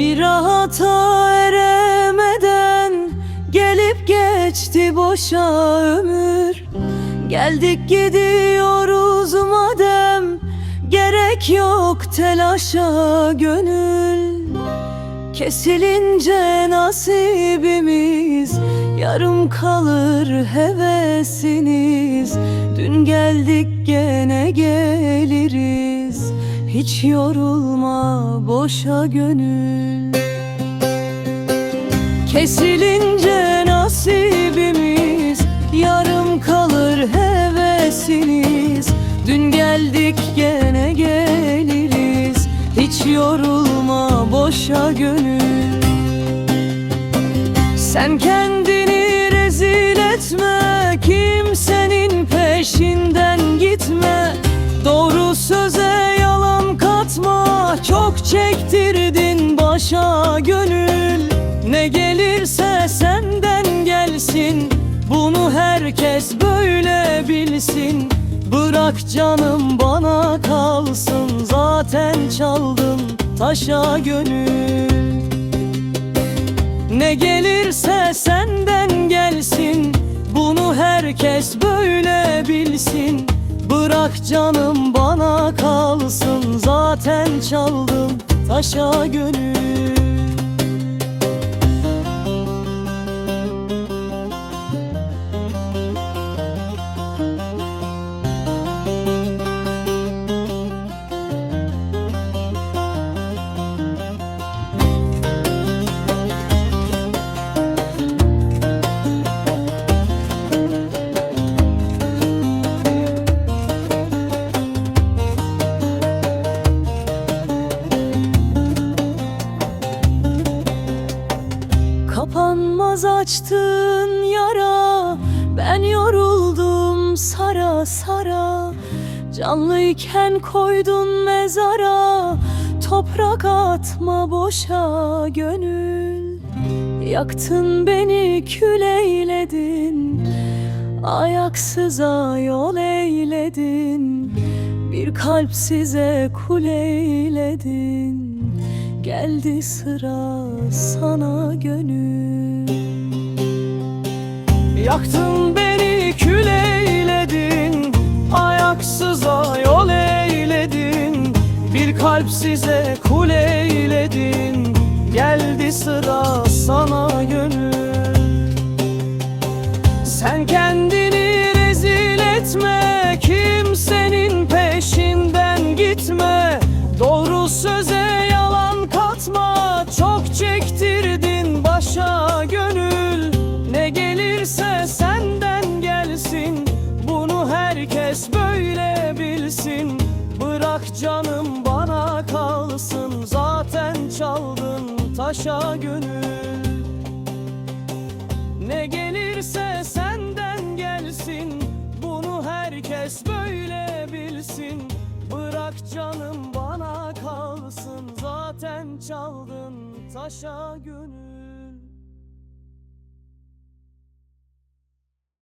Sanata eremeden Gelip geçti boşa ömür. Geldik gidiyoruz madem Gerek yok telaşa gönül. Kesilince nasibimiz Yarım kalır hevesiniz. Dün geldik gene geliriz Hiç yorulma boşa gönül. Kesilince nasibimiz Yarım kalır hevesiniz. Dün geldik gene geliriz. Hiç yorulma boşa gönül. Sen kendini başa gönül Ne gelirse senden gelsin. Bunu herkes böyle bilsin. Bırak canım bana kalsın Zaten çaldım taşa gönül. Ne gelirse senden gelsin. Bunu herkes böyle bilsin. Bırak canım bana kalsın Zaten çaldım taşa gönül Açtın yara. Ben yoruldum sara sara. Canlıyken koydun mezara. Toprak atma boşa gönül. Yaktın beni kül eyledin. Ayaksıza yol eyledin. Bir kalp size kul eyledin. Geldi sıra sana gönül Yaktın beni kül eyledin Ayaksıza yol eyledin. Bir kalp size kul eyledin Geldi sıra sana gönül. Sen kendini rezil etme Kimsenin kalsın Zaten çaldın taşa gönül. Ne gelirse senden gelsin Bunu herkes böyle bilsin. Bırak canım bana kalsın Zaten çaldın taşa gönül